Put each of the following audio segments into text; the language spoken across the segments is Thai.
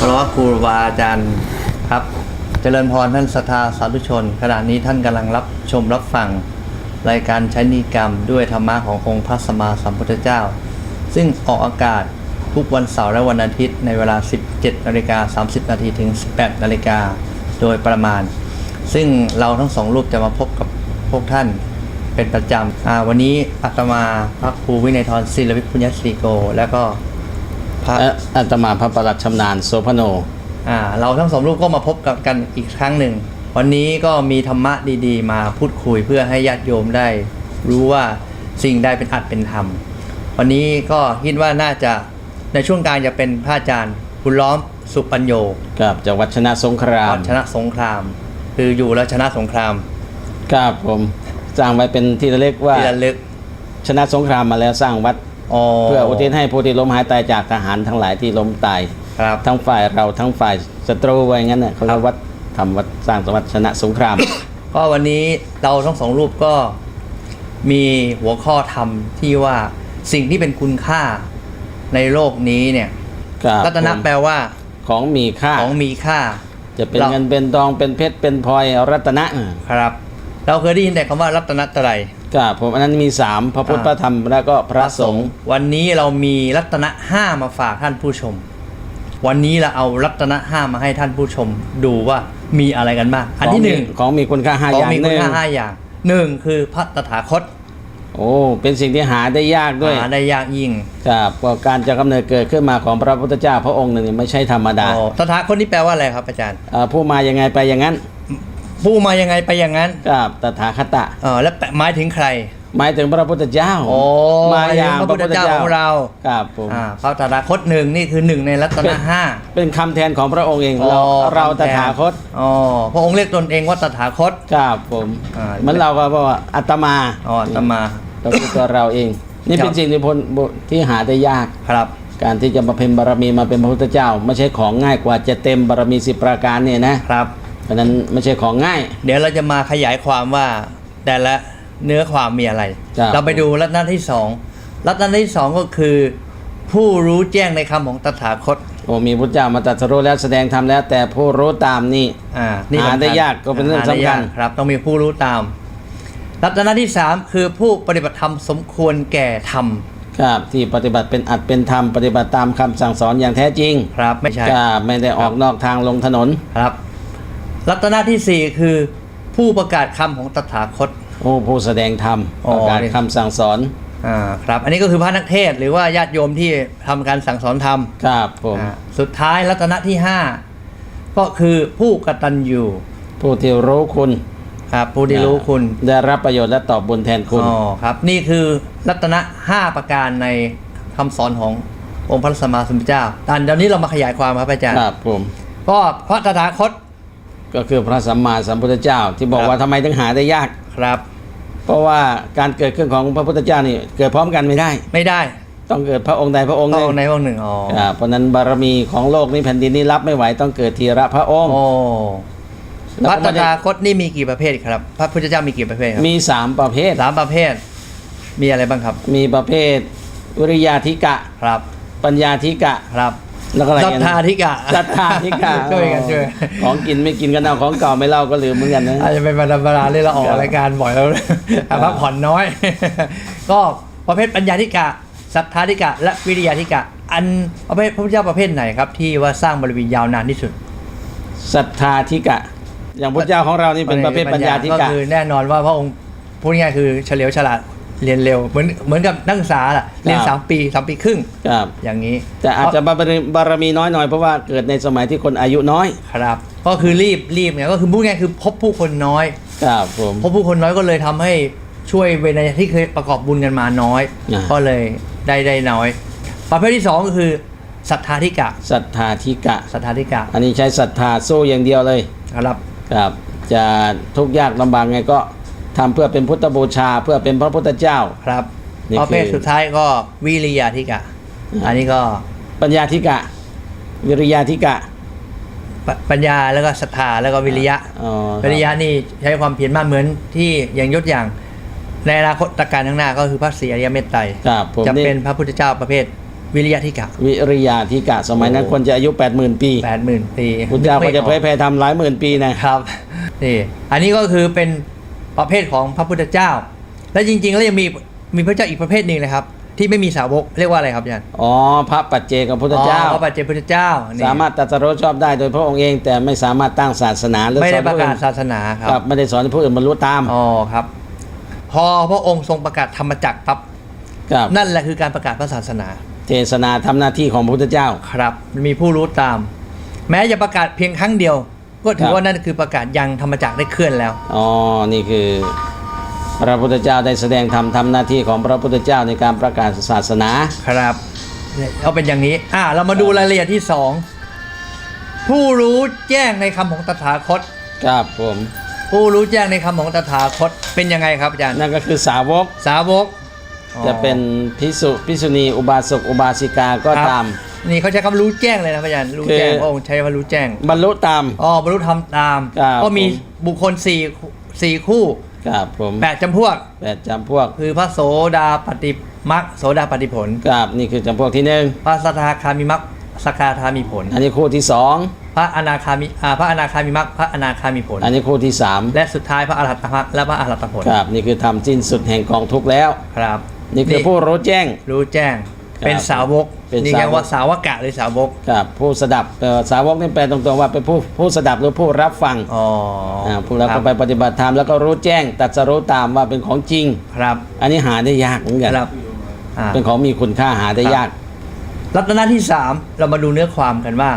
ครับเพราะว่าครูบาอาจารย์ครับ เจริญพรท่านศรัทธาสาธุชน ขณะนี้ท่านกำลังรับชมรับฟัง รายการใช้นิกรรมด้วยธรรมะขององค์พระสัมมาสัมพุทธเจ้า ซึ่งออกอากาศทุกวันเสาร์และวันอาทิตย์ในเวลา 17นาฬิกา30นาทีถึง 18นาฬิกาโดยประมาณ ซึ่งเราทั้งสองรูปจะมาพบกับพวกท่านเป็นประจำวันนี้อาตมาพระครูวินัยทรศิลวิทย์พุญญศรีโก แล้วก็ พระและอาตมาพระประหลัดชำนาญโสพโนอ่าเราทั้งสองรูปก็มาพบกับกันอีกครั้งหนึ่ง วันนี้ก็มีธรรมะดีๆ มาพูดคุยเพื่อให้ญาติโยมได้ รู้ว่าสิ่งใดเป็นอัดเป็นธรรม วันนี้ก็คิดว่าน่าจะในช่วงกลางจะเป็นพระอาจารย์คุณล้อมสุปัญโยกับจากวัดชนะสงครามชนะสงคราม คืออยู่แล้วชนะสงครามครับผมสร้างไว้เป็นที่ระลึกว่าที่ระลึกชนะสงครามมาแล้วสร้างวัดอ๋อ เพื่ออุทิศให้ผู้ที่ล้มหายตายจากทหารทั้งหลายที่ล้มตายครับทั้งฝ่ายเราทั้งฝ่ายศัตรูไว้งั้นน่ะเขาเรียกวัดทำวัดสร้างสวัสดชนะสงคราม ก็วันนี้เราทั้งสองรูปก็มีหัวข้อธรรมที่ว่าสิ่งที่เป็นคุณค่าในโลกนี้เนี่ยครับรัตนะผมแปลว่า ของมีค่าของมีค่า จะเป็นเราเงินเป็นทองเป็นเพชรเป็นพลอยรัตนะครับ เราเคยได้ยินแต่คำว่ารัตนตรัย ครับผมอันนั้นมีสามพระพุทธอ่าพระธรรมแล้วก็พระสงฆ์วันนี้เรามีรัตนะห้ามาฝากท่านผู้ชม วันนี้เราเอารัตนะห้ามาให้ท่านผู้ชม ดูว่ามีอะไรกันบ้างอันที่หนึ่งของมีคุณค่าห้าขอองย่างมีหคุณนึ่งค่าห้าอย่างหนึ่งคือพระตถาคตโอ้ เป็นสิ่งที่หาได้ยากด้วย หาได้ยากยิ่ง ครับก็การจะกำเนิดเกิดขึ้นมาของพระพุทธเจ้าพระองค์หนึ่งไม่ใช่ธรรมดาอ๋อตถาคตนี่แปลว่าอะไรครับอาจารย์เอ่อผู้มายังไงไปอย่างนั้น ผู้มายังไงไปอย่างนั้นครับตถาคตะเออแล้วแปะหมายถึงใคร หมายถึงพระพุทธเจ้าโอ้มาอย่างพระพุทธเจ้าของเราครับผมอ่าพระตถาคตหนึ่งนี่คือหนึ่งในรัตนะห้าเป็นคำแทนของพระองค์เองเราอ๋อเราคำตแทนถาคตอ๋อพระองค์เรียกตนเองว่าตถาคตครับผมอ่าเหมือนเราก็บอกว่าอัตมาอ๋ออาตมาก็คือตัวเราเอง นี่ครับเป็นสิ่งที่พลที่หาได้ยากครับการที่จะมาเพ็ญบารมีมาเป็นพระพุทธเจ้า ไม่ใช่ของง่ายกว่าจะเต็มบารมีสิบประการเนี่ยนะครับเพ ราะฉะนั้นไม่ใช่ของง่าย เดี๋ยวเราจะมาขยายความว่าแต่ละเนื้อความมีอะไร ครับ เราไปดูรัตนะที่สองรัตนะที่สองก็คือ ผู้รู้แจ้งในคำของตถาคตโอ้มีพุทธเจ้ามาตรัสรู้แล้วแสดงธรรมแล้ว แต่ผู้รู้ตามนี่ อ่านี่หาสำคัญได้ยากก็เป็นเรื่องหาได้สำคัญยากครับ ต้องมีผู้รู้ตาม รัตนะที่สามคือผู้ปฏิบัติธรรมสมควรแก่ธรรมครับที่ปฏิบัติเป็นอัดเป็นธรรมปฏิบัติตามคำสั่งสอนอย่างแท้จริงครับไม่ใช่ ครับไม่ได้ออกนอกทางลงถนน ครับ รัตนะที่สี่คือผู้ประกาศคำของตถาคต โอ้ผู้แสดงธรรมอ๋อประกาศนี่ คำสั่งสอนอ่าครับ อันนี้ก็คือพระนักเทศน์หรือว่าญาติโยมที่ทำการสั่งสอนธรรมครับผมอ่าสุดท้ายรัตนะที่ห้าก็คือผู้กตัญญูผู้ที่รู้คุณครับผู้ที่รู้คุณ ได้รับประโยชน์และตอบบุญแทนคุณ อ๋อครับนี่คือรัตนะห้าประการในคำสอนขององค์พระสัมมาสัมพุทธเจ้าตอนเดี๋ยวนี้เรามาขยายความครับอาจารย์ ครับผม ก็พระตถาคต ก็คือพระสัมมาสัมพุทธเจ้า ที่บอกครับว่าทำไมถึงหาได้ยากครับ เพราะว่าการเกิดขึ้นของพระพุทธเจ้านี่เกิดพร้อมกันไม่ได้ ไม่ได้ ต้องเกิดพระองค์ใดพระองค์พหระนึ่องงค์ในพระองค์หนึ่งอ๋ออ่าเพราะฉะนั้นบารมีของโลกนี้แผ่นดินนี้รับไม่ไหวต้องเกิดทีละพระองค์โอ้แล้วพก็ระไม่ตได้ถาคตนี่มีกี่ประเภทครับ พระพุทธเจ้ามีกี่ประเภทครับมีสามประเภท สามประเภท มีอะไรบ้างครับมีประเภทวิริยาธิกะ ครับ ปัญญาธิกะ ครับ แล้วก็อะไรศรักัทนธาธิกะศรัทธาธิกะช่วยกันช่วยของกินไม่กินกันเอาของเก่าไม่เล่าก็ลืมเหมือนกันนะอาจจะเป็นบรรดาที่เราออกครับรายการบ่อยแล้วแต่พักผ่อนน้อย ก็ประเภทปัญญาธิกะศรัทธาธิกะ และวิริยาธิกะ อันประเภทพระพุทธเจ้าประเภทไหนครับ ที่ว่าสร้างบารมียาวนานที่สุดศรัทธาธิกะ อย่างพระเจ้าของเรานี่เป็นประเภทปัญญาธิก็กะคือแน่นอนว่าพระองค์พูดง่ายๆคือเฉลียวฉลาด เรียนเร็วเหมือนเหมือนกับนักศึกษาล่ะเรียนครับสามปีสามปีครึ่งครับ อย่างนี้ แต่อาจจะบารมีบารมีน้อยหน่อยเพราะว่าเกิดในสมัยที่คนอายุน้อยครับ ก็คือรีบรีบไงก็คือพูดง่ายๆคือพบผู้คนน้อย ครับผมพบผู้คนน้อยก็เลยทำให้ช่วยเวลาที่เคยประกอบบุญกันมาน้อยอ่าก็เลยได้ได้น้อย ประเภทที่สองก็คือศรัทธาธิกะศรัทธาธิกะศรัทธาธิกะ อันนี้ใช้ศรัทธาสู้อย่างเดียวเลย ครับครับจะทุกข์ยากลำบากไงก็ ทำเพื่อเป็นพุทธบูชาเพื่อเป็นพระพุทธเจ้า ครับนี่ประเภทคือ สุดท้ายก็วิริยาธิกะ อันนี้ก็ปัญญาธิกะ วิริยาธิกะปปัญญาแล้วก็ศรัทธาแล้วก็วิริยะ อ๋อครับ วิริยะนี่ใช้ความเพียรมากเหมือนที่อย่างยศอย่าง ในอนาคตการข้างหน้าก็คือพระศรีอริยเมตไตรครับผมจะนี่ เป็นพระพุทธเจ้าประเภทวิริยะธิกะ วิริยาธิกะ สมัยนั้นโอ้ คนจะอายุ 80,000 ปีแปดหมื่นปีพุทธเจ้าก็จะเผยแผ่ทำหลายหมื่นปีนะ ครับ นี่ อันนี้ก็คือเป็น ประเภทของพระพุทธเจ้า และจริงๆแล้วยังมีมีพระเจ้าอีกประเภทหนึ่งนะครับ ที่ไม่มีสาวกเรียกว่าอะไรครับอาจารย์อ๋อพระปัจเจกพุทธเจ้า อ๋อพระปัจเจกพุทธเจ้านี่สามารถตรัสรู้ชอบได้โดยพระองค์เอง แต่ไม่สามารถตั้งศาสนาหรือไม่สอได้นประผู้กาอื่ศนศาสนาคครัรับบไม่ได้สอนให้ผู้อื่นบรรลุตามอ๋อครับ พอพระองค์ทรงประกาศธรรมจักรปั๊บครับนั่นแหละคือการประกาศพระศาสนา เทศนาทำหน้าที่ของพระพุทธเจ้า ครับมีผู้รู้ตาม แม้จะประกาศเพียงครั้งเดียว ก็ถืครัอบว่านั่นคือประกาศยังธรรมจักรได้เคลื่อนแล้วอ๋อนี่คือ พระพุทธเจ้าได้แสดงธรรมทำหน้าที่ของพระพุทธเจ้าในการประกาศศาสนาครับเอาเป็นอย่างนี้ อ่า เรามาดูรายละเอียดที่สองผู้รู้แจ้งในคำของตถาคต ครับผม ผู้รู้แจ้งในคำของตถาคตเป็นยังไงครับอาจารย์นั่นก็คือสาวกสาวกอ๋อ จะเป็นพิสุพิสุณีอุบาสกอุบาสิกาก็ครับตาม นี่เขาใช้คำรู้แจ้งเลยนะอาจารย์รู้แจ้งคือพระองค์ใช้คำว่ารู้แจ้ง บรรลุตามอ๋อบรรลุธรรมตามครับก็มีผมบุคคลสี่สี่คู่ครับผมแปดจำพวกแปดจำพวก คือพระโสดาปฏิมักโสดาปฏิผลครับนี่คือจำพวกที่หนึ่งพระสกทาคามิมักสกทาคามีผล อันนี้คู่ที่สองพระอนาคามิอ่าพระอนาคามิมักพระอนาคามีผล อันนี้คู่ที่สามและสุดท้ายพระอรหัตตมักและพระอรหัตตผลครับนี่คือทำสิ้นสุดแห่งกองทุกข์แล้วครับ นี่คือผู้รู้แจ้ง รู้แจ้ง ครับเป็นสาวกเป็นนี่เรียกสาวกว่าสาวกะหรือสาวกครับผู้สดับแปลว่าสาวกนี่แปลตรงๆว่าเป็นผู้ผู้สดับหรือผู้รับฟังอ๋ออ่าพวกเราคก็บไปปฏิบัติธรรมแล้วก็รู้แจ้งตรัสรู้ตามว่าเป็นของจริง ครับอันนี้หาได้ยากเหมือนกันครับอ่า เป็นของมีคุณค่าหาได้ครับยากรัตนะที่สามเรามาดูเนื้อความกันว่า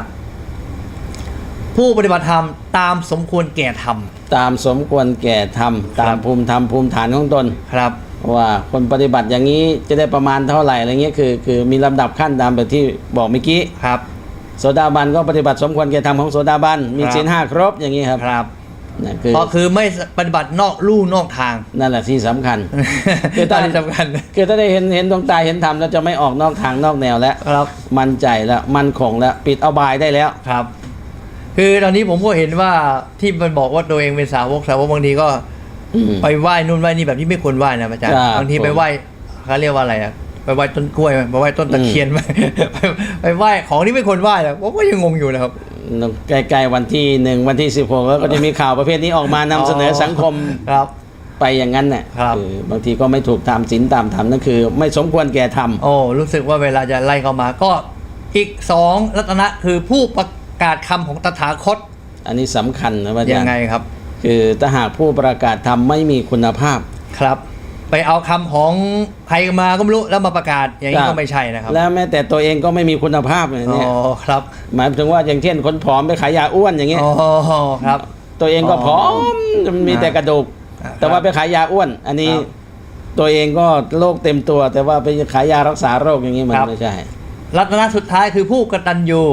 ผู้ปฏิบัติธรรมตามสมควรแก่ธรรม ตามสมควรแก่ธรรมครัตาบมภูมิธรรมภูมิฐานของตน ครับ ว่าคนปฏิบัติอย่างนี้จะได้ประมาณเท่าไหร่อะไรเงี้ยคือคือมีลำดับขั้นตามแบบที่บอกเมื่อกี้ครับ โสดาบันก็ปฏิบัติสมควรแก่ธรรมของโสดาบันมีครับศีลห้าครบอย่างนี้ครับครับนั่นคือก็คือไม่ปฏิบัตินอกลู่นอกทางนั่นแหละที่สำคัญ คือตตออนนที่สำคัญคือถ้าได้เห็นเห็นดวงตาเห็นธรรมแล้วจะไม่ออกนอกทางนอกแนวแล้วครับ มั่นใจแล้วมั่นคงแล้วปิดเอาบายได้แล้วครับ คือตอนนี้ผมก็เห็นว่าที่มันบอกว่าตัวเองเป็นสาวกสาวกบางทีก็อืม ไปไหว้นู่นไหว้นี่แบบที่ไม่ควรไหว้นะอาจารย์ครับบางทีไปไหว้เขาเรียกว่าอะไรอะไปไหว้ต้นกล้วยไหมไปไหว้ต้นตะเคียนไหมไปไปไหว้ของที่ไม่ควรไหว้นะผมก็ยังงงอยู่นะครับใกล้ๆวันที่หนึ่งวันที่สิบหกแล้วก็จะมีข่าวประเภทนี้ออกมานำเสนอสังคมครับ ไปอย่างนั้นน่ะครับอบางทีก็ไม่ถูกตามศีลตามธรรมนั่นคือ ไม่สมควรแก่ธรรมโอ้รู้สึกว่าเวลาจะไล่เข้ามาก็อีกสองรัตนะคือผู้ประกาศคำของตถาคต อันนี้สำคัญนะว่ายังไงครับ คือถ้าหากผู้ประกาศธรรมไม่มีคุณภาพครับ ไปเอาคำของใครมาก็ไม่รู้แล้วมาประกาศอย่างนี้ครัก็บไม่ใช่นะครับแล้วแม้แต่ตัวเองก็ไม่มีคุณภาพเลยอ๋เนี่ยอครับหมายถึงว่าอย่างเช่นคนผอมไปขายยาอ้วนอย่างเงี้ยอ๋อครับ ตัวเองก็ผอมมีแต่กระดูก อ่าแต่ว่าไปขายยาอ้วน อันนี้ครับตัวเองก็โรคเต็มตัว แต่ว่าไปขายยารักษาโรคอย่างนี้มันครับ ไม่ใช่ รัตนะสุดท้ายคือผู้กตัญญู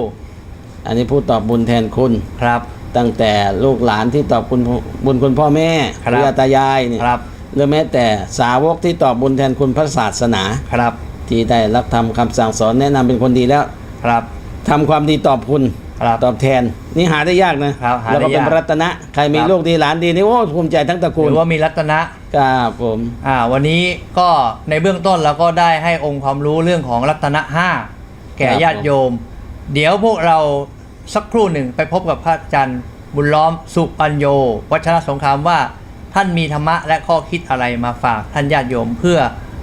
อันนี้ผู้ตอบบุญแทนคุณ ครับ ตั้งแต่ลูกหลานที่ตอบคุณบุญคุณพ่อแม่ครับหรืออาตายายเนี่ยครับหรือแม้แต่สาวกที่ตอบบุญแทนคุณพระศาสนา ครับที่ได้รับทำคำสั่งสอนแนะนำเป็นคนดีแล้วครับทำความดีตอบคุณครับ ตอบแทน นี่หาได้ยากนะครับหาแล้วก็ได้เป็นยากรัตนะใครมีครับ ลูกดีหลานดีนี่โอ้ภูมิใจทั้งตระกูหลรือว่ามีรัตนะ ครับผม อ่าวันนี้ก็ในเบื้องต้นเราก็ได้ให้องค์ความรู้เรื่องของรัตนะห้าแก่ครับญาติโยม เดี๋ยวพวกเรา สักครู่หนึ่งไปพบกับพระอาจารย์บุญล้อมสุปัญโย วัชรสงครามว่า ท่านมีธรรมะและข้อคิดอะไรมาฝากท่านญาติโยมเพื่อ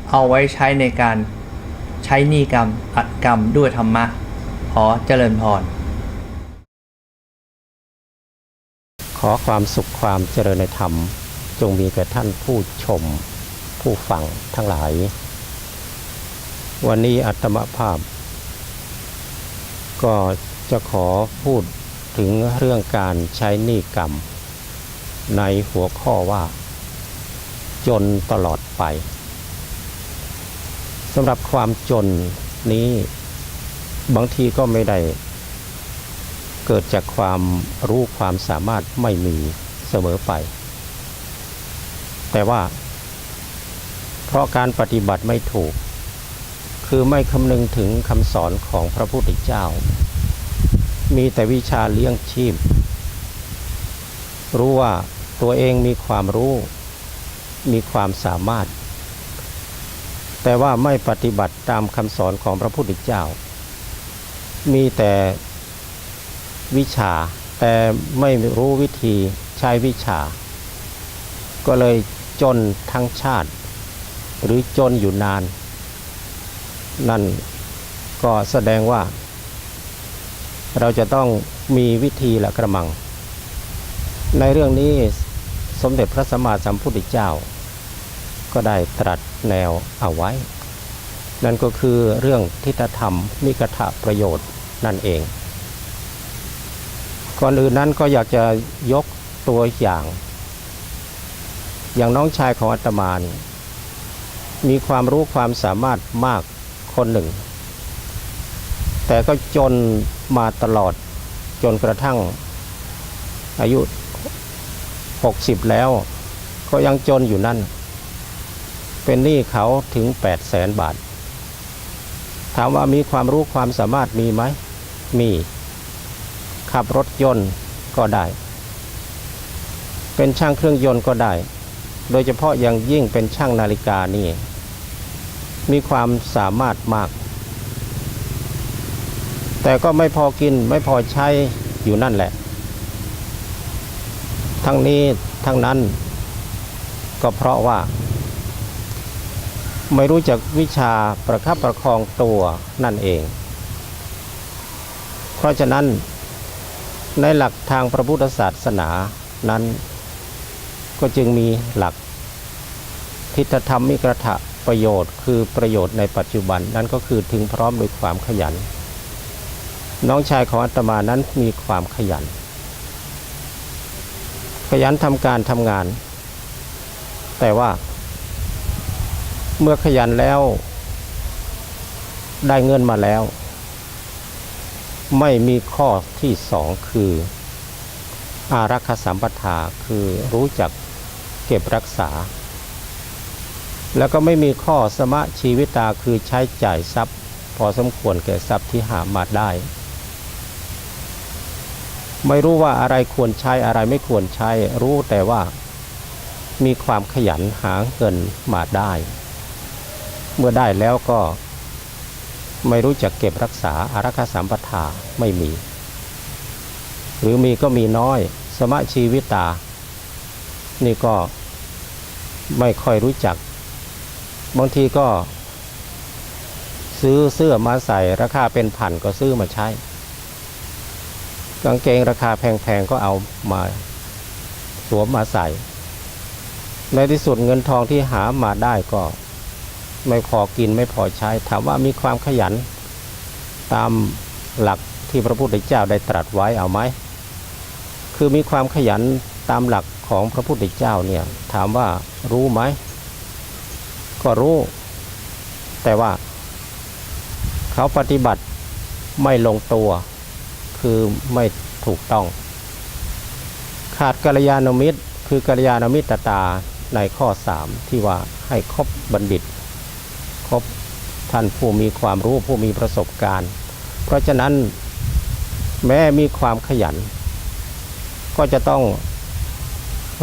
เอาไว้ใช้ในการใช้นีกรรมอัดกรรมด้วยธรรมะ ขอเจริญพร ขอความสุขความเจริญในธรรม จงมีแก่ท่านผู้ชม ผู้ฟังทั้งหลาย วันนี้อัตมภาพ ก็ จะขอพูดถึงเรื่องการใช้หนี้กรรม ในหัวข้อว่า จนตลอดไปสำหรับความจนนี้บางทีก็ไม่ได้ เกิดจากความรู้ความสามารถไม่มีเสมอไป แต่ว่า เพราะการปฏิบัติไม่ถูก คือไม่คำนึงถึงคำสอนของพระพุทธเจ้า มีแต่วิชาเลี้ยงชีพ รู้ว่าตัวเองมีความรู้ มีความสามารถ แต่ว่าไม่ปฏิบัติตามคำสอนของพระพุทธเจ้า มีแต่วิชาแต่ไม่รู้วิธีใช้วิชา ก็เลยจนทั้งชาติ หรือจนอยู่นาน นั่นก็แสดงว่า เราจะต้องมีวิธีละกระมัง ในเรื่องนี้สมเด็จพระสัมมาสัมพุทธเจ้า ก็ได้ตรัสแนวเอาไว้ นั่นก็คือเรื่องทิฏฐธรรมมิกถะประโยชน์นั่นเอง ก่อนอื่นนั้นก็อยากจะยกตัวอย่าง อย่างน้องชายของอาตมานี่มีความรู้ความสามารถมากคนหนึ่ง แต่ก็จน มาตลอดจนกระทั่งอายุ 60 แล้ว ก็ยังจนอยู่นั่น เป็นหนี้เขาถึง 8 0 0แสนบาท ถามว่ามีความรู้ความสามารถมีไหม มี ขับรถยนต์ก็ได้ เป็นช่างเครื่องยนต์ก็ได้ โดยเฉพาะอย่างยิ่งเป็นช่างนาฬิกานี่ มีความสามารถมาก แต่ก็ไม่พอกินไม่พอใช้อยู่นั่นแหละ ทั้งนี้ทั้งนั้นก็เพราะว่า ไม่รู้จักวิชาประคับประคองตัวนั่นเอง เพราะฉะนั้นในหลักทางพระพุทธศาสนานั้น ก็จึงมีหลักทิฏฐธรรมมิกระทะประโยชน์ คือประโยชน์ในปัจจุบันนั้นก็คือถึงพร้อมด้วยความขยัน น้องชายของอาตมานั้นมีความขยัน ขยันทำการทำงาน แต่ว่า เมื่อขยันแล้ว ได้เงินมาแล้ว ไม่มีข้อที่สองคือ อารักขสัมปทาคือรู้จักเก็บรักษา แล้วก็ไม่มีข้อสมะชีวิตาคือใช้จ่ายทรัพย์พอสมควรแก่ทรัพย์ที่หามาได้ ไม่รู้ว่าอะไรควรใช้อะไรไม่ควรใช้ รู้แต่ว่ามีความขยันหาเงินมาได้ เมื่อได้แล้วก็ไม่รู้จักเก็บรักษาอารักขาสัมปทาไม่มี หรือมีก็มีน้อย สมะชีวิตา นี่ก็ไม่ค่อยรู้จัก บางทีก็ซื้อเสื้อมาใส่ราคาเป็นพันก็ซื้อมาใช้ กางเกงราคาแพงๆก็เอามาสวมมาใส่ ในที่สุดเงินทองที่หามาได้ก็ ไม่พอกินไม่พอใช้ ถามว่ามีความขยัน ตามหลักที่พระพุทธเจ้าได้ตรัสไว้เอาไหม คือมีความขยันตามหลักของพระพุทธเจ้าเนี่ย ถามว่ารู้ไหม ก็รู้ แต่ว่า เขาปฏิบัติไม่ลงตัว คือไม่ถูกต้อง ขาดกัลยาณมิตร คือกัลยาณมิตรตาในข้อสามที่ว่าให้คบบัณฑิต คบท่านผู้มีความรู้ผู้มีประสบการณ์ เพราะฉะนั้นแม้มีความขยัน ก็จะต้อง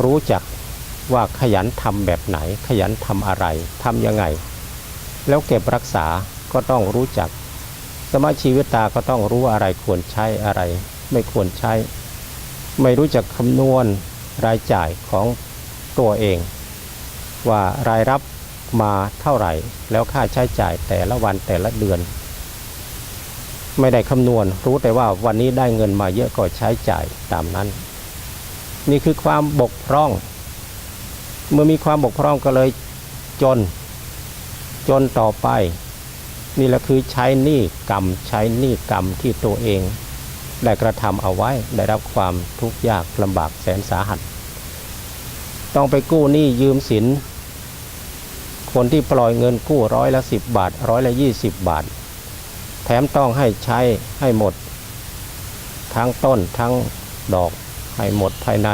รู้จักว่าขยันทำแบบไหน ขยันทำอะไรทำยังไง แล้วเก็บรักษาก็ต้องรู้จัก สมาชีวิตาก็ต้องรู้ว่าอะไรควรใช้อะไร ไม่ควรใช้ ไม่รู้จักคำนวณรายจ่ายของตัวเอง ว่ารายรับมาเท่าไหร่ แล้วค่าใช้จ่ายแต่ละวันแต่ละเดือน ไม่ได้คำนวณรู้แต่ว่าวันนี้ได้เงินมาเยอะก็ใช้จ่ายตามนั้น นี่คือความบกพร่อง เมื่อมีความบกพร่องก็เลยจน จนต่อไป นี่แหละคือใช้หนี้กรรมใช้หนี้กรรมที่ตัวเอง ได้กระทำเอาไว้ได้รับความทุกข์ยากลำบากแสนสาหัส ต้องไปกู้หนี้ยืมสิน คนที่ปล่อยเงินกู้ร้อยละสิบบาทร้อยละยี่สิบบาท แถมต้องให้ใช้ให้หมด ทั้งต้นทั้งดอกให้หมดภายใน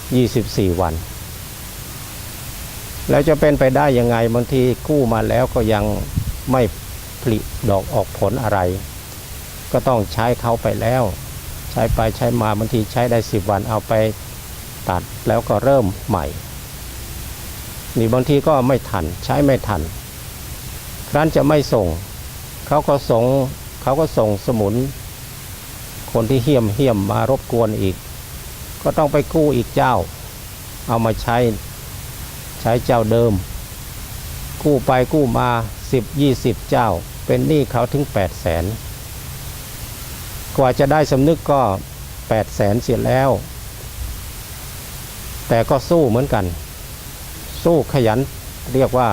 24 วัน แล้วจะเป็นไปได้ยังไงบางทีกู้มาแล้วก็ยัง ไม่ผลิดอกออกผลอะไร ก็ต้องใช้เขาไปแล้ว ใช้ไปใช้มาบางทีใช้ได้10วันเอาไปตัดแล้วก็เริ่มใหม่ นี่บางทีก็ไม่ทันใช้ไม่ทัน ครั้นจะไม่ส่ง เขาก็ส่งเขาก็ส่งสมุน คนที่เหี้ยมเหี้ยมมารบกวนอีก ก็ต้องไปกู้อีกเจ้า เอามาใช้ใช้เจ้าเดิม กู้ไปกู้มา สิบยี่สิบเจ้า เป็นหนี้เขาถึงแปดแสนกว่าจะได้สำนึกก็แปดแสนเสียแล้ว แต่ก็สู้เหมือนกัน สู้ขยันเรียกว่า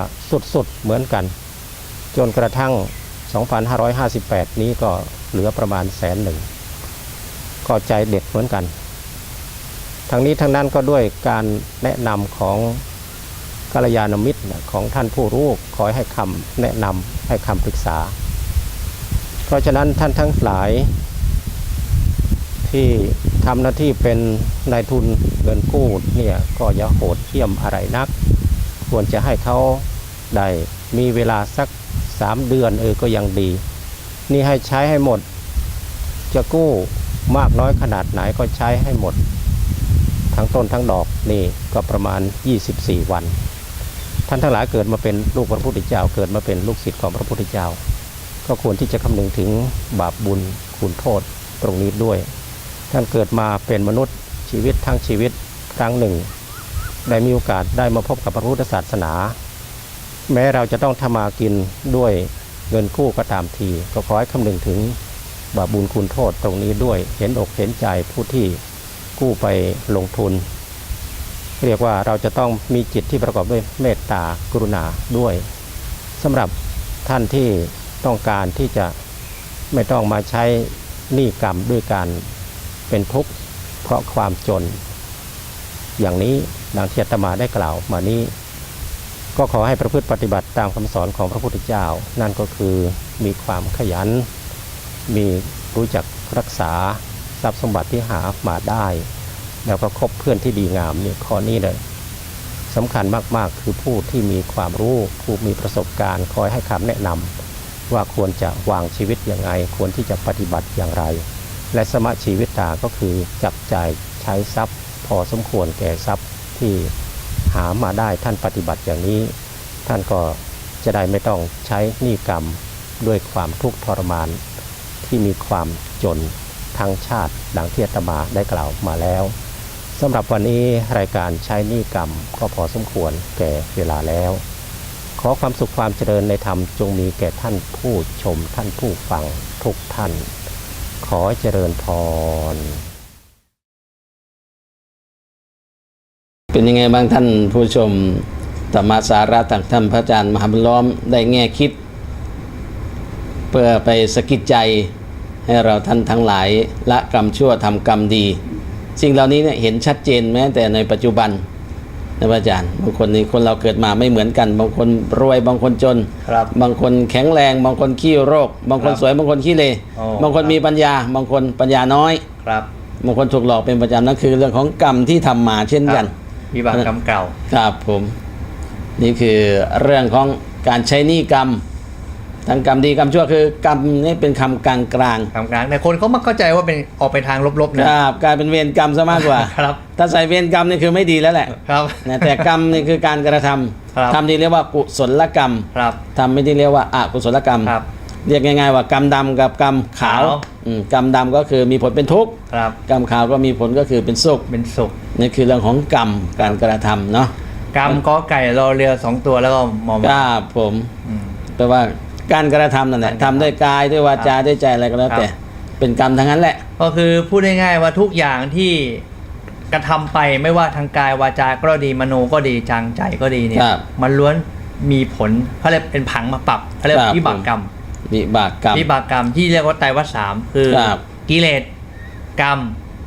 สุดๆเหมือนกัน จนกระทั่ง 2558 นี้ก็เหลือประมาณแสนหนึ่งก็ใจเด็ดเหมือนกัน ทั้งนี้ทั้งนั้นก็ด้วยการแนะนำของ กัลยาณมิตรของท่านผู้รู้คอยให้คำแนะนำให้คำปรึกษา เพราะฉะนั้นท่านทั้งหลาย ที่ทำหน้าที่เป็นนายทุนเงินกู้เนี่ยก็อย่าโหดเหี้ยมอะไรนัก ควรจะให้เขาได้มีเวลาสักสามเดือนเออก็ยังดี นี่ให้ใช้ให้หมด จะกู้มากน้อยขนาดไหนก็ใช้ให้หมด ทั้งต้นทั้งดอกนี่ก็ประมาณ 24 วัน ท่านทั้งหลายเกิดมาเป็นลูกพระพุทธเจ้า เกิดมาเป็นลูกศิษย์ของพระพุทธเจ้า ก็ควรที่จะคำนึงถึงบาปบุญคุณโทษตรงนี้ด้วย ท่านเกิดมาเป็นมนุษย์ชีวิตทั้งชีวิตครั้งหนึ่ง ได้มีโอกาสได้มาพบกับพระพุทธศาสนา แม้เราจะต้องทำมากินด้วยเงินกู้ก็ตามทีก็ขอให้คำนึงถึงบาปบุญคุณโทษตรงนี้ด้วย เห็นอกเห็นใจผู้ที่กู้ไปลงทุน เรียกว่าเราจะต้องมีจิตที่ประกอบด้วยเมตตากรุณาด้วยสำหรับท่านที่ต้องการที่จะไม่ต้องมาใช้หนี้กรรมด้วยการเป็นทุกข์เพราะความจน อย่างนี้ดังที่อาตมาได้กล่าวมานี้ ก็ขอให้ประพฤติปฏิบัติตามคำสอนของพระพุทธเจ้า นั่นก็คือมีความขยัน มีรู้จักรักษาทรัพย์สมบัติที่หามาได้ แล้วก็คบเพื่อนที่ดีงามเนี่ยข้อนี้เลยสำคัญมากๆ คือผู้ที่มีความรู้ผู้มีประสบการณ์คอยให้คำแนะนำว่าควรจะวางชีวิตอย่างไรควรที่จะปฏิบัติอย่างไร และสมะชีวิตตาก็คือจับจ่ายใช้ทรัพย์ พอสมควรแก่ทรัพย์ที่หามาได้ท่านปฏิบัติอย่างนี้ ท่านก็จะได้ไม่ต้องใช้หนี้กรรมด้วยความทุกข์ทรมาน ที่มีความจนทั้งชาติดังที่อาตมาได้กล่าวมาแล้ว สำหรับวันนี้รายการใช้นี้กรรมก็พอสมควรแก่เวลาแล้ว ขอความสุขความเจริญในธรรมจงมีแก่ท่านผู้ชมท่านผู้ฟังทุกท่าน ขอเจริญพร เป็นยังไงบ้างท่านผู้ชมธรรมสาระต่างท่านพระอาจารย์มหาบุญล้อมได้แง่คิด เพื่อไปสะกิดใจให้เราท่านทั้งหลายละกรรมชั่วทำกรรมดี สิ่งเหล่านี้เนี่ยเห็นชัดเจนแม้แต่ในปัจจุบันนะพระอาจารย์ บางคนนี่คนเราเกิดมาไม่เหมือนกัน บางคนรวยบางคนจนครับบางคนแข็งแรง บางคนขี้โรค บางคนครับสวยบางคนขี้เลโอ้บางคนมีปัญญา บางคนปัญญาน้อยครับบางคนถูกหลอกเป็นประจำนั่นคือเรื่องของกรรมที่ทำมาเช่นกันวิบากกรรมเก่าครับผม นี่คือเรื่องของการใช้หนี้กรรม ทั้งกรรมดีกรรมชั่วคือกรรมนี่เป็นคำกลางกลางกรรมกลางแต่คนเขามักเข้าใจว่าเป็นออกไปทางลบๆๆนะ ครับกลายเป็นเวรกรรมซะมากกว่าครับถ้าใส่เวรกรรมนี่คือไม่ดีแล้วแหละครับนะแต่กรรมนี่คือการกระทครับำทำที่เรียกว่ากุศลกรรมครับทำไม่ได้เรียกว่าอกุศลกรรมครับเรียกง่ายๆว่ากรรมดำกับกรรมขาวขาวอืมกรรมดำก็คือมีผลเป็นทุกข์ครับกรรมขาวก็มีผลก็คือเป็นสุขเป็นสุขนี่คือเรื่องของกรรมการกระทำเนาะกรรมก็ไก่รอเรือสองตัวแล้วก็มอมครับผมอืมแปลว่า การกระทำนั่นแหละการกระทำทำด้วยกายด้วยวาจาด้วยใจอะไรก็แล้วครับแต่ เป็นกรรมทั้งนั้นแหละ ก็คือพูดง่ายๆว่าทุกอย่างที่กระทำไปไม่ว่าทางกายวาจาก็ดีมโนก็ดีจางใจก็ดีเนี่ยครับมันล้วนมีผลเขาเรียกเป็นผังมาปรับเขาเรียกครับวิบากกรรมวิบากกรรมวิบากกรรมที่เรียกว่าไตรวัฏสามคือครับกิเลสกรรม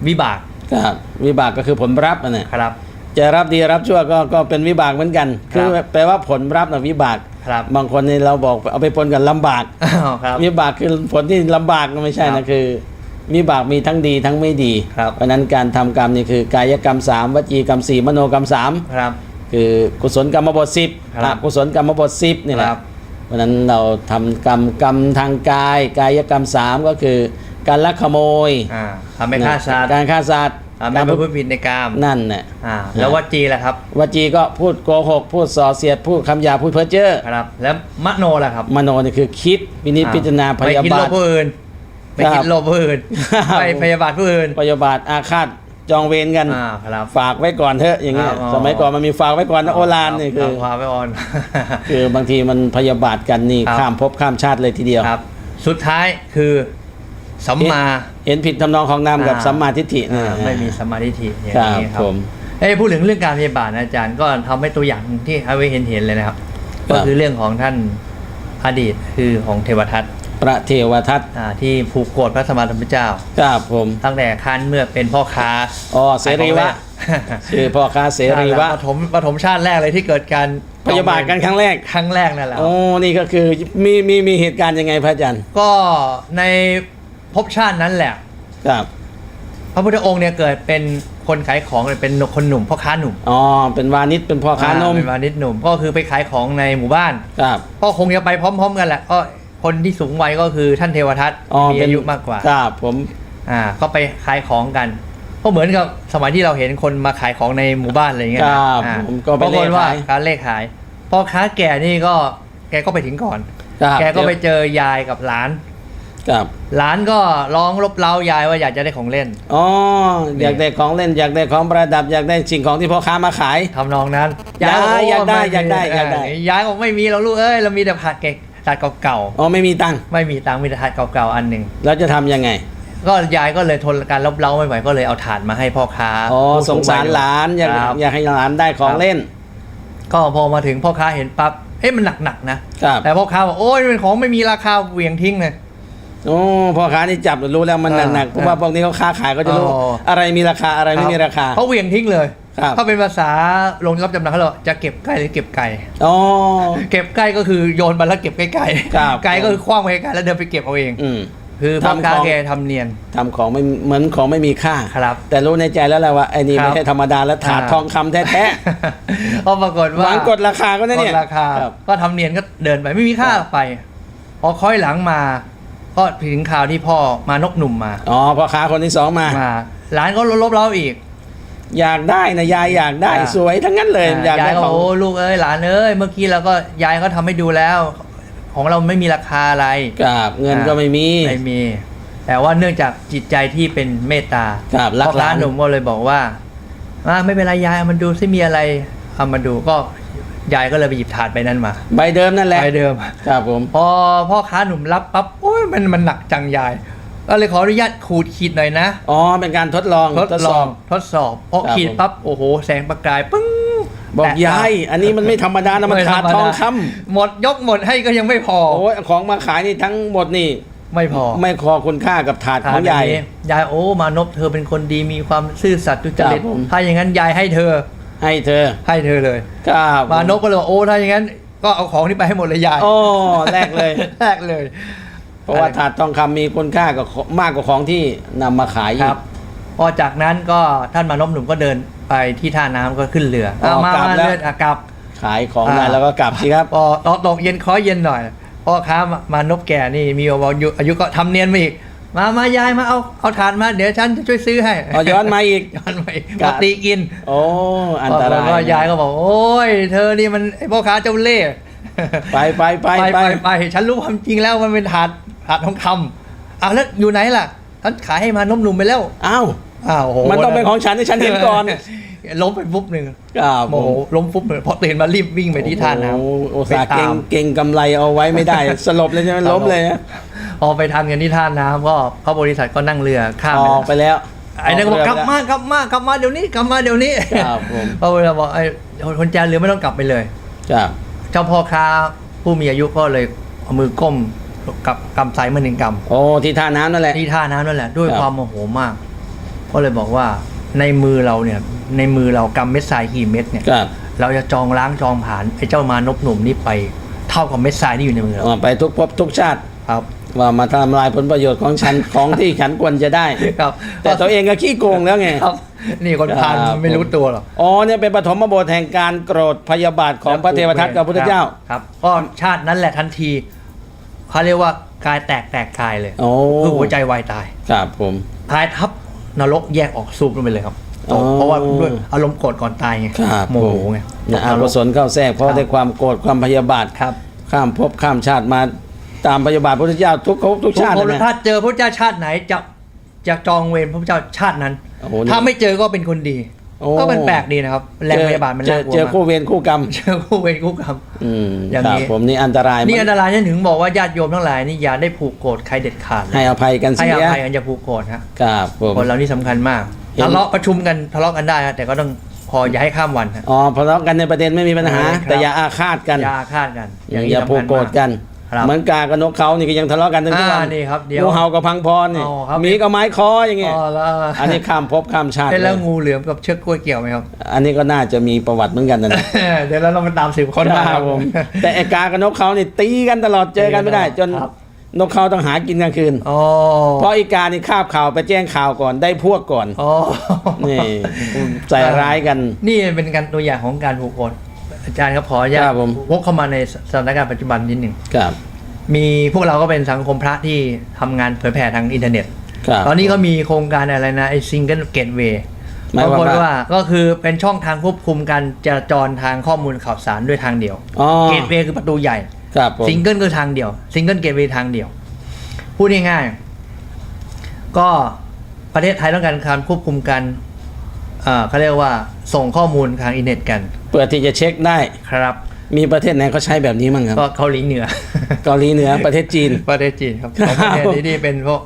วิบากครับวิบากก็คือผลรับนั่นแหละครับ จะรับดีรับชั่วก็ก็เป็นวิบากเหมือนกันครับคือแปลว่าผลรับนะวิบาก ครับบางคนนี่เราบอกเอาไปปนกันลำบาก อ้าวครับวิบากคือผลที่ลำบากก็ไม่ใช่ครันะบคือวิบากมีทั้งดีทั้งไม่ดี ครับ เพราะฉะนั้นการทำกรรมนี่คือกายกรรมสามวจีกรรมสี่มโนกรรมสามครับคือกุศลกรรมบทสิบครับอกุศลกรรมบทสิบนี่แหละครับเพราะฉะนั้นเราทำกรรมกรรมทางกาย กายกรรมสามก็คือการลักขโมยอ่าทำให้ฆ่าสัตว์การฆ่าสัตว์อ่า ไม่ประพฤติผิดในกามนั่นแหละอ่าแล้ววจีล่ะครับวจีก็พูดโกหก พูดส่อเสียดพูดคำหยาบพูดเพ้อเจ้อครับ แล้วมโนล่ะครับ มโนนี่คือคิดวินิจพิจารณาพไม่ยาคิดบาโลทภผู้อื่นไม่ครับคิดโลภผู้อื่นครับไม่พยาบาทผู้อื่นพยาบาทอาฆาตจองเวรกันอ่าครับฝากไว้ก่อนเถอะอย่างเงี้ยครับอ๋อสมัยก่อนมันมีฝากไว้ก่อนนะโอรานนี่คือความไม่ออนคือบางทีมันพยาบาทกันนี่ครับข้ามภพข้ามชาติเลยทีเดียวครับ สุดท้ายคือสัมมา เห็นผิดทำนองของนามกับอ่าสัมมาทิฏฐิอ่าเนี่ยไม่มีสมาธิฐิอย่างครับนี้ครับผมเอ้ยพูดถึงเรื่องการพยาบาทนะอาจารย์ก็ทำให้ตัวอย่างที่เอาไว้เห็นเห็นๆเลยนะครับ ก็คือเรื่องของท่านอดีตคือของเทวทัตพระเทวทัตอ่าที่ผูกโกรธพระสมมาสัมพุทธเจ้า ครับผมตั้งแต่คันเมื่อเป็นพ่อค้าอ๋อเสรีวะชื่อพ่อค้าเสรีวะปฐมปฐมชาติแรกเลยที่เกิดการพยาบาทกันครั้งแรกครั้งแรกนั่นแหละ โอ้นี่ก็คือมีมีมีเหตุการณ์ยังไงพระอาจารย์ ก็ใน ภพชาตินั้นแหละ ครับ พระพุทธองค์เนี่ยเกิดเป็นคนขายของเลยเป็นคนหนุ่มพ่อค้าหนุ่มอ๋อ เป็นวานิชเป็นพ่อค้านมเป็นวานิชหนุ่มก็คือไปขายของในหมู่บ้านครับก็คงจะไปพร้อม ๆ กันแหละก็คนที่สูงวัยก็คือท่านเทวทัตอ๋อมีเป็นอายุมากกว่าครับผมอ่าก็ไปขายของกันก็เหมือนกับสมัยที่เราเห็นคนมาขายของในหมู่บ้านอะไรอย่างเงี้ยคนะรับอ่าผมก็ไปปรากเล่ฏว่าขายการเลขขายพ่อค้าแก่นี่ก็แกก็ไปถึงก่อนครับแกก็ไปเจอยายกับหลาน ครับหลานก็ร้องรบเร้ายายว่าอยากจะได้ของเล่น อ๋ออยากได้ของเล่นอยากได้ของประดับ อยากได้สิ่งของที่พ่อค้ามาขาย ทำนองนั้นยายบอยากได้ไม่มีอยากได้อยากได้เยายบอกไม่มีเราลูกเอ้ยเรามีแต่ผัดเก่ถาดเก่าอ๋อไม่มีตังค์ๆไม่มีตังค์มีแต่ถาดเก่าๆอันหนึ่งแล้วจะทำยังไง ก็ยายก็เลยทนการรบเร้าไม่ไหวก็เลยเอาถาดมาให้พ่อค้าอ๋อผู้สงสารหลานอยากครับ อยากให้หลานได้ของเล่น ก็พอมาถึงพ่อค้าเห็นปั๊บเฮ้ยมันหนักๆนะ ครับ แต่พ่อค้าบอกโอ้ยมันเป็นของไม่มีราคาเหวี่ยงทิ้งเลย โอ้พ่อค้านี่จับรู้แล้วมันอ่าหนักๆเพราะว่าพวกนี้เขาค้าขายก็จะรู้อ๋ออะไรมีราคาอะไรไม่มีราคา เขาเหวี่ยงทิ้งเลยครับ ถ้าเป็นภาษาลงรับจำนำเขาเรียกว่าจะเก็บใกล้หรือเก็บไก่ อ๋อ เก็บใกล้ก็คือโยนไปแล้วเก็บใกล้ครับ ๆไก่ก็คือคว้างไปไกลๆแล้วเดินไปเก็บเอาเอง อืม คือพ่อทำค้าของ แกทำเนียน ทำของไม่เหมือนของไม่มีค่า ครับแต่รู้ในใจแล้วแหละว่าไอ้นี่ครับไม่ใช่ธรรมดาแล้วถาดอ่า ทองคำแท้พอปรากฏๆหว่าวังกดราคาก็กนะเนี่ยดราคาครับ ก็ทำเนียนก็เดินไปไม่มีค่าครับไป พอค่อยหลังมา ก็ถึงข่าวที่พ่อมานกหนุ่มมาอ๋อพ่อค้าคนที่สองมา มาหลานก็ลบเล้าอีก อยากได้นะยายอยากได้อ่า สวยทั้งนั้นเลยอยากยาได้ยก็ของโอ้ลูกเอ้ยหลานเอ้ยเมื่อกี้เราก็ยายเขาทำให้ดูแล้ว ของเราไม่มีราคาอะไรกับเงินก็ไม่มี ไม่มี แต่ว่าเนื่องจากจิตใจที่เป็นเมตตาครับรักพ่อหค้าลาน หนุ่มก็เลยบอกว่าอ่าไม่เป็นไรยายเอามันดูซิมีอะไรเอามาดูก็ยายก็เลยไปหยิบถาดไปนั้นมาใบเดิมนั่นแหละไปเดิม ครับผม พอพ่อค้าหนุ่มรับปั๊บโอ้ย มันมันหนักจังยายก็เลยขออนุญาตขูดขีดหน่อยนะอ๋อเป็นการทดลองทดลองทดสอบพอครับขีดผมปั๊บโอ้โห แสงประกายปึ้งบอกแตะยาย อันนี้มันไม่ธรรมดานะมันไธรถารดมทองคำหมดยกหมดให้ก็ยังไม่พอโอ้ยของมาขายนี่ทั้งหมดนี่ ไม่พอ ไม่คอคุณค่ากับถาดของถามยายแบบนี้ยายโอ้มานพเธอเป็นคนดีมีความซื่อสัตย์จุจริตครับผมถ้าอย่างนั้นยายให้เธอ ให้เธอ ให้เธอเลยครับมานพก็เลยบอกโอ้ถ้าอย่างนั้น ก็เอาของนี้ไปให้หมดเลยยายโอ้แรกเลยแรกเลย เพราะว่าถาดทองคำมีคุณค่ากับของมากกว่าของที่นำมาขายอีคกรับพอจากนั้นก็ท่านมานพหนุ่มก็เดินไปที่ท่าน้ำก็ขึ้นเรืออ๋อเอามากลับมาแล้วเรืออะกลับขายของได้อ่าแล้วก็กลับสิครับพอตอนตกเย็นคอยเย็นหน่อยพ่อค้ามามานพแก่นี่มีอายุอายุก็ทำเนียนมาอีกมามายายมาเอาเอาถานมาเดี๋ยวฉันจะช่วยซื้อให้เอาย้อนมาอีกย้อนไปกะปตีกิน โอ้อันตรายปกฏว่ายายก็บอก โอ้ย เธอนี่มันไอพ่อค้าเจ้าเล่ห์ไปไปไปไปไปไปไปฉันรู้ความจริงแล้วมันเป็นถาด ถาดทองคำอ้าวแล้วอยู่ไหนล่ะฉันขายให้มานมหนุ่มไปแล้วอ้าวอ้าวโหมันต้องเป็นของฉันที่ฉันเห็นก่อนล้มไปปุ๊บหนึ่งครับโมโหล้มปุ๊บเลยพอตื่นมารีบวิ่งไปที่ท่าน้ำโอ้โหโอตสาห์ไปเก่งตามเก่งกำไรเอาไว้ไม่ได้ สลบเลยใช่ไหมล้มเลยนะพอไปทำกันที่ท่าน้ำก็พระบริษัทก็นั่งเรือข้ามออกไปแล้วไอ้นั่นก็บอกเรืกลับมากลับมากลับมาเดี๋ยวนี้กลับมาเดี๋ยวนี้ครับผมพระบริษัทบอกไอ้คนแจเรือไม่ต้องกลับไปเลยครับเจ้าพ่อค้าผู้มีอายุก็เลยเอามือก้ม กับกำไสมาหนึ่งกโอ้ที่ท่าน้ำนั่นแหละำที่ท่าน้ำนั่นแหละ ด้วยครับ ความโมโหมาก ก็เลยบอกว่าในมือเราเนี่ย ในมือเรากำเม็ดทรายกี่เม็ดเนี่ย ครับเราจะจองล้างจองผ่านไอ้เจ้ามานพหนุ่มนี่ไป เท่ากับเม็ดทรายที่อยู่ในมือเราออกไปทุกภพทุกชาติ ครับ ว่ามาทำลายผลประโยชน์ของฉัน ของที่ฉันควรจะได้ ครับแต่ตัวเองก็ขี้โกงแล้วไง ครับ นี่คนพานครับไม่รู้ตัวหรอก อ๋อเนี่ยเป็นปฐมบทแห่งการโกรธพยาบาทของพระเทวทัตกับพระพุทธเจ้า ครับก็ชาตินั้นแหละทันที เขาเรียกว่ากายแตกแตกกายเลยโอ้คือหัวใจวายตายครับผมตายทับนรกแยกออกสูบลงไปเลยครับอ๋อเพราะว่าด้วยอารมณ์โกรธก่อนตายไงครับโมโหไงนะอกุศลเข้าแทรกเพราะครับด้วยความโกรธความพยาบาทครับ ข้ามภพข้ามชาติมาตามพยาบาทพระพุทธเจ้าทุกภพทุกชาติทุกคนเลยนะถ้าเจอพระเจ้าชาติไหนจะจะจองเวรพระเจ้าชาตินั้นโอ้โหนี่ถ้าไม่เจอก็เป็นคนดี โอ้ก็เป็นแปลกดีนะครับ แรงพยาบาลมันเจอน่ากลัวเจอมากคู่เวรคู่กรรมเจอคู่เวรคู่กรรม อืมอย่างคนี้ รับผมนี่อันตรายนี่มัอันตรายฉันถึงบอกว่าญาติโยมทั้งหลายนี่อย่าได้ผูกโกรธใครเด็ดขาดเลยให้อภัยกันให้เสีอยภัยกันอย่าผูกโกรธฮะครับผม คนเรานี่สำคัญมากเห็น ทะเลาะประชุมกันทะเลาะกันได้ฮะแต่ก็ต้องพออย่าให้ข้ามวันฮะ อ๋อทะเลาะกันในประเด็นไม่มีปัญหาครับ แต่อย่าอาฆาตกัน อย่าอาฆาตกันอย่านี้อย่าสำคัญผูกโกรธกันครับ เหมือนกากับนกเขานี่ก็ยังทะเลาะกันทั้งทุกวัอ่านนี่ครับเดี๋ยวงูเห่ากับพังพรนี่อ๋อครับหมีกับไม้คออย่างเงี้ยอ๋อแล้วอันนี้ข้ามภพข้ามชาติเอ๊ะแล้วเลยงูเหลือมกับเชือกกล้วยเกี่ยวไหมครับ อันนี้ก็น่าจะมีประวัติเหมือนกันนะเดี๋ยวเราลองมาตามสืบคนได้ครับผมแต่ไอ้กากับนกเขานี่ตีกันตลอดเจอกันไม่ได้จนครับนกเขาต้องหากินกลางคืนอ๋อเพราะอีกานี่คาบข่าวไปแจ้งข่าวก่อนได้พวกก่อนอ๋อนี่ใส่ร้ายกัน นี่เป็นการตัวอย่างของการผูกโกรธ อาจารย์ครับขออนุญาคตรับผม วกเข้ามาในสถานการณ์ปัจจุบันนิดหนึ่ง ครับ มีพวกเราก็เป็นสังคมพระที่ทำงานเผยแผ่ทางอินเทอร์เน็ต ครับ ตอนนี้ก็มีโครงการอะไรนะไอ้ซิงเกิลเกตเวย์หมายบางความคนว่า ว่าก็คือเป็นช่องทางควบคุมการจราจรทางข้อมูลข่าวสารด้วยทางเดียว อ๋อเกตเวย์คือประตูใหญ่ ครับผม ซิงเกิลคือทางเดียว ซิงเกิลเกตเวย์ทางเดียว พูดง่ายๆ ก็ประเทศไทยต้องการการควบคุมการเอ่อเขาเรียกว่าส่งข้อมูลทางอินเทอร์เน็ตกัน เพื่อที่จะเช็คได้ ครับมีประเทศไหนเขาใช้แบบนี้มั้งครับ ก็เกาหลีเหนือ เกาหลีเหนือประเทศจีน ประเทศจีนครับครับ ประเทศนี้นี่เป็นพวก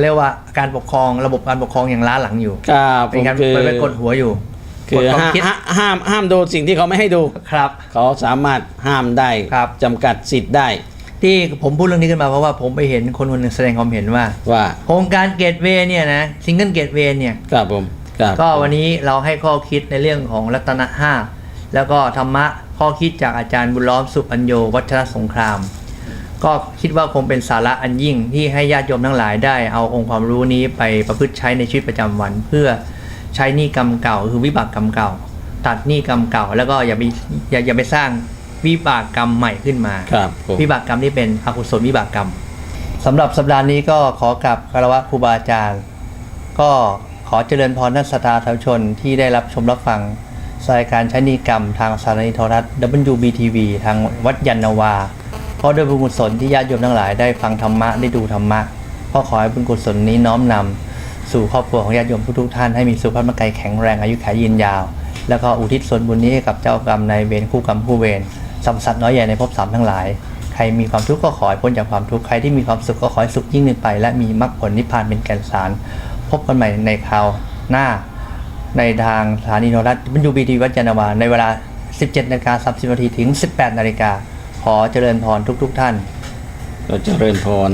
เรียกว่าการปกครองระบบการปกครองอย่างล้าหลังอยู่ครับผเป็นมการคือ ไปกดหัวอยู่คืกอดความห้ามคิดห้ามห้ามดูสิ่งที่เขาไม่ให้ดู ครับ เขาสามารถห้ามได้ครับ จำกัดสิทธิ์ได้ที่ผมพูดเรื่องนี้ขึ้นมาเพราะว่าผมไปเห็นคนคนหนึ่งแสดงความเห็นว่า ว่าโครงการเกตเวย์เนี่ยนะซิงเกิลเกตเวย์เนี่ย ครับผมครับก็วันนี้เราให้ข้อคิดในเรื่องของรัตนะห้า แล้วก็ธรรมะข้อคิดจากอาจารย์บุญล้อมสุปัญโยวัชรสงคราม ก็คิดว่าคงเป็นสาระอันยิ่งที่ให้ญาติโยมทั้งหลายได้เอาองค์ความรู้นี้ไปประพฤติใช้ในชีวิตประจำวัน เพื่อใช้หนี้กรรมเก่าคือวิบากกรรมเก่า ตัดหนี้กรรมเก่า แล้วก็อย่าไปอย่าอย่าไปสร้างวิบากกรรมใหม่ขึ้นมาครับผมวิบากกรรมที่เป็นอกุศลวิบากกรรมสำหรับสัปดาห์นี้ก็ขอกลับคารวะครูบาอาจารย์ ก็ขอเจริญพรนักสตาธารชนที่ได้รับชมรับฟัง รายการใช้นิกรรมทางสถานีโทรทัศน์ WBTV ทางวัดยันนาวา เพราะด้วยบุญกุศลที่ญาติโยมทั้งหลายได้ฟังธรรมะได้ดูธรรมะก็ขอให้บุญกุศลนี้น้อมนำสู่ครอบครัวของญาติโยมทุกๆท่านให้มีสุขภาพร่างกายแข็งแรงอายุขายยืนยาว แล้วก็อุทิศส่วนบุญนี้ให้กับเจ้ากรรมนายเวรคู่กรรมคู่เวรสัมสัตว์น้อยใหญ่ในภพสามทั้งหลาย ใครมีความทุกข์ก็ขอให้พ้นจากความทุกข์ใครที่มีความสุขก็ขอให้สุขยิ่งขึ้นไป และมีมรรคผลนิพพานเป็นแก่นสาร พบกันใหม่ในคราวหน้า ในทางสถานีโทรทัศน์บรรยูบีทีวัดยานาวาในเวลา 17นาฬิกา30นาทีถึง 18นาฬิกาขอเจริญพรทุกๆท่าน เราเจริญพร